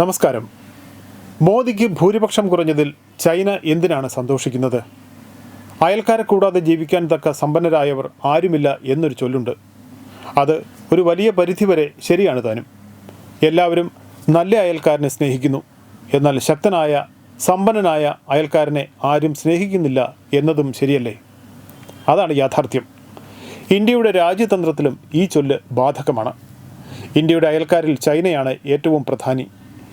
നമസ്കാരം. മോദിക്ക് ഭൂരിപക്ഷം കുറഞ്ഞതിൽ ചൈന എന്തിനാണ് സന്തോഷിക്കുന്നത്? അയൽക്കാരെ കൂടാതെ ജീവിക്കാൻ തക്ക സമ്പന്നരായവർ ആരുമില്ല എന്നൊരു ചൊല്ലുണ്ട്. അത് ഒരു വലിയ പരിധിവരെ ശരിയാണ് താനും. എല്ലാവരും നല്ല അയൽക്കാരനെ സ്നേഹിക്കുന്നു. എന്നാൽ ശക്തനായ സമ്പന്നനായ അയൽക്കാരനെ ആരും സ്നേഹിക്കുന്നില്ല എന്നതും ശരിയല്ലേ? അതാണ് യാഥാർത്ഥ്യം. ഇന്ത്യയുടെ രാജ്യതന്ത്രത്തിലും ഈ ചൊല്ല് ബാധകമാണ്. ഇന്ത്യയുടെ അയൽക്കാരിൽ ചൈനയാണ് ഏറ്റവും പ്രധാനി.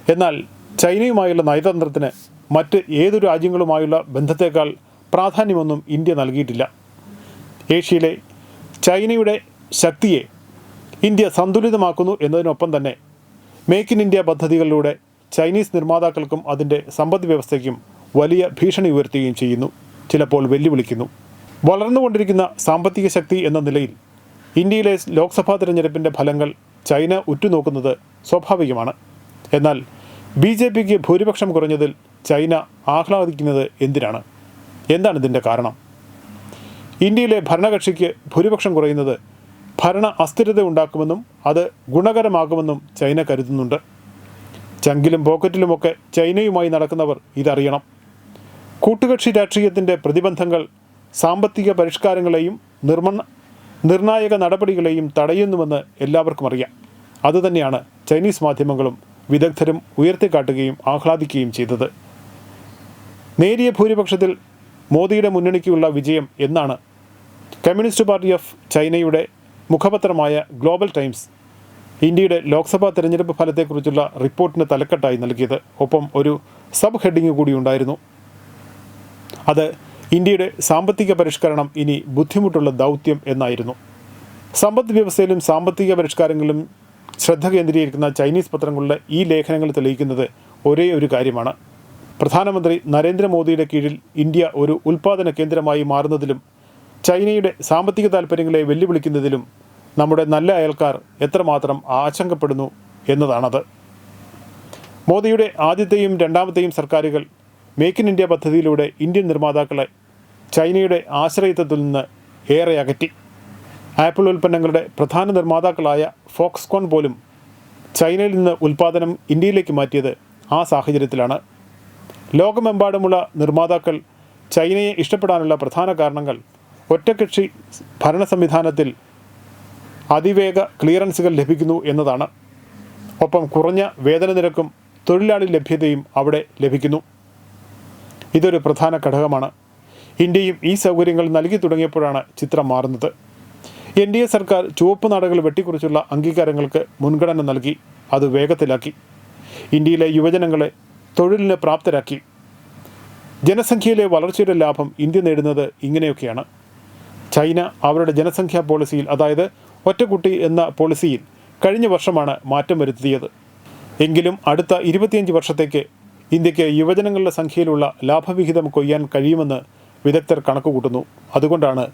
എന്നാൽ ചൈനയുമായുള്ള നയതന്ത്രത്തിന് മറ്റ് ഏതു രാജ്യങ്ങളുമായുള്ള ബന്ധത്തേക്കാൾ പ്രാധാന്യമൊന്നും ഇന്ത്യ നൽകിയിട്ടില്ല. ഏഷ്യയിലെ ചൈനയുടെ ശക്തിയെ ഇന്ത്യ സന്തുലിതമാക്കുന്നു എന്നതിനൊപ്പം തന്നെ മേക്ക് ഇൻ ഇന്ത്യ പദ്ധതികളിലൂടെ ചൈനീസ് നിർമ്മാതാക്കൾക്കും അതിന്റെ സമ്പദ് വ്യവസ്ഥയ്ക്കും വലിയ ഭീഷണി ഉയർത്തുകയും ചെയ്യുന്നു. ചിലപ്പോൾ വെല്ലുവിളിക്കുന്നു. വളർന്നുകൊണ്ടിരിക്കുന്ന സാമ്പത്തിക ശക്തി എന്ന നിലയിൽ ഇന്ത്യയിലെ ലോക്സഭാ തിരഞ്ഞെടുപ്പിന്റെ ഫലങ്ങൾ ചൈന ഉറ്റുനോക്കുന്നത് സ്വാഭാവികമാണ്. എന്നാൽ ബി ജെ പിക്ക് ഭൂരിപക്ഷം കുറഞ്ഞതിൽ ചൈന ആഹ്ലാദിക്കുന്നത് എന്തിനാണ്? എന്താണ് ഇതിന്റെ കാരണം? ഇന്ത്യയിലെ ഭരണകക്ഷിക്ക് ഭൂരിപക്ഷം കുറയുന്നത് ഭരണ അസ്ഥിരത ഉണ്ടാക്കുമെന്നും അത് ഗുണകരമാകുമെന്നും ചൈന കരുതുന്നുണ്ട്. ചങ്കിലും പോക്കറ്റിലുമൊക്കെ ചൈനയുമായി നടക്കുന്നവർ ഇതറിയണം. കൂട്ടുകക്ഷി രാഷ്ട്രീയത്തിന്റെ പ്രതിബന്ധങ്ങൾ സാമ്പത്തിക പരിഷ്കാരങ്ങളെയും നിർമ്മ നിർണായക നടപടികളെയും തടയുന്നുവെന്ന് എല്ലാവർക്കും അറിയാം. അതുതന്നെയാണ് ചൈനീസ് മാധ്യമങ്ങളും വിദഗ്ധരും ഉയർത്തിക്കാട്ടുകയും ആഹ്ലാദിക്കുകയും ചെയ്തത്. നേരിയ ഭൂരിപക്ഷത്തിൽ മോദിയുടെ മുന്നണിക്കുള്ള വിജയം എന്നാണ് കമ്മ്യൂണിസ്റ്റ് പാർട്ടി ഓഫ് ചൈനയുടെ മുഖപത്രമായ ഗ്ലോബൽ ടൈംസ് ഇന്ത്യയുടെ ലോക്സഭാ തെരഞ്ഞെടുപ്പ് ഫലത്തെക്കുറിച്ചുള്ള റിപ്പോർട്ടിന് തലക്കെട്ടായി നൽകിയത്. ഒപ്പം ഒരു സബ് ഹെഡിങ് കൂടി ഉണ്ടായിരുന്നു. അത് ഇന്ത്യയുടെ സാമ്പത്തിക പരിഷ്കരണം ഇനി ബുദ്ധിമുട്ടുള്ള ദൗത്യം എന്നായിരുന്നു. സമ്പദ് വ്യവസ്ഥയിലും സാമ്പത്തിക പരിഷ്കാരങ്ങളിലും ശ്രദ്ധ കേന്ദ്രീകരിക്കുന്ന ചൈനീസ് പത്രങ്ങളുടെ ഈ ലേഖനങ്ങൾ തെളിയിക്കുന്നത് ഒരേ ഒരു കാര്യമാണ്. പ്രധാനമന്ത്രി നരേന്ദ്രമോദിയുടെ കീഴിൽ ഇന്ത്യ ഒരു ഉൽപാദന കേന്ദ്രമായി മാറുന്നതിലും ചൈനയുടെ സാമ്പത്തിക താൽപ്പര്യങ്ങളെ വെല്ലുവിളിക്കുന്നതിലും നമ്മുടെ നല്ല അയൽക്കാർ എത്രമാത്രം ആശങ്കപ്പെടുന്നു എന്നതാണത്. മോദിയുടെ ആദ്യത്തെയും രണ്ടാമത്തെയും സർക്കാരുകൾ മേക്ക് ഇൻ ഇന്ത്യ പദ്ധതിയിലൂടെ ഇന്ത്യൻ നിർമ്മാതാക്കളെ ചൈനയുടെ ആശ്രയത്വത്തിൽ നിന്ന് ഏറെ അകറ്റി. ആപ്പിൾ ഉൽപ്പന്നങ്ങളുടെ പ്രധാന നിർമ്മാതാക്കളായ ഫോക്സ്കോൺ പോലും ചൈനയിൽ നിന്ന് ഉൽപ്പാദനം ഇന്ത്യയിലേക്ക് മാറ്റിയത് ആ സാഹചര്യത്തിലാണ്. ലോകമെമ്പാടുമുള്ള നിർമ്മാതാക്കൾ ചൈനയെ ഇഷ്ടപ്പെടാനുള്ള പ്രധാന കാരണങ്ങൾ ഒറ്റകക്ഷി ഭരണ സംവിധാനത്തിൽ അതിവേഗ ക്ലിയറൻസുകൾ ലഭിക്കുന്നു എന്നതാണ്. ഒപ്പം കുറഞ്ഞ വേതന നിരക്കും തൊഴിലാളി ലഭ്യതയും അവിടെ ലഭിക്കുന്നു. ഇതൊരു പ്രധാന ഘടകമാണ്. ഇന്ത്യയും ഈ സൗകര്യങ്ങൾ നൽകി തുടങ്ങിയപ്പോഴാണ് ചിത്രം മാറുന്നത്. എൻ ഡി എ സർക്കാർ ചുവപ്പ് നാടകൾ വെട്ടിക്കുറിച്ചുള്ള അംഗീകാരങ്ങൾക്ക് മുൻഗണന നൽകി അത് വേഗത്തിലാക്കി. ഇന്ത്യയിലെ യുവജനങ്ങളെ തൊഴിലിന് പ്രാപ്തരാക്കി. ജനസംഖ്യയിലെ വളർച്ചയുടെ ലാഭം ഇന്ത്യ നേടുന്നത് ഇങ്ങനെയൊക്കെയാണ്. ചൈന അവരുടെ ജനസംഖ്യാ പോളിസിയിൽ അതായത് ഒറ്റക്കുട്ടി എന്ന പോളിസിയിൽ കഴിഞ്ഞ വർഷമാണ് മാറ്റം വരുത്തിയത്. എങ്കിലും അടുത്ത ഇരുപത്തിയഞ്ച് വർഷത്തേക്ക് ഇന്ത്യയ്ക്ക് യുവജനങ്ങളുടെ സംഖ്യയിലുള്ള ലാഭവിഹിതം കൊയ്യാൻ കഴിയുമെന്ന് വിദഗ്ധർ കണക്കുകൂട്ടുന്നു. അതുകൊണ്ടാണ്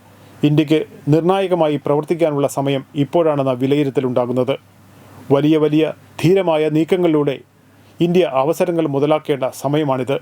ഇന്ത്യയ്ക്ക് നിർണായകമായി പ്രവർത്തിക്കാനുള്ള സമയം ഇപ്പോഴാണെന്ന വിലയിരുത്തലുണ്ടാകുന്നത്. വലിയ വലിയ ധീരമായ നീക്കങ്ങളിലൂടെ ഇന്ത്യ അവസരങ്ങൾ മുതലാക്കേണ്ട സമയമാണിത്.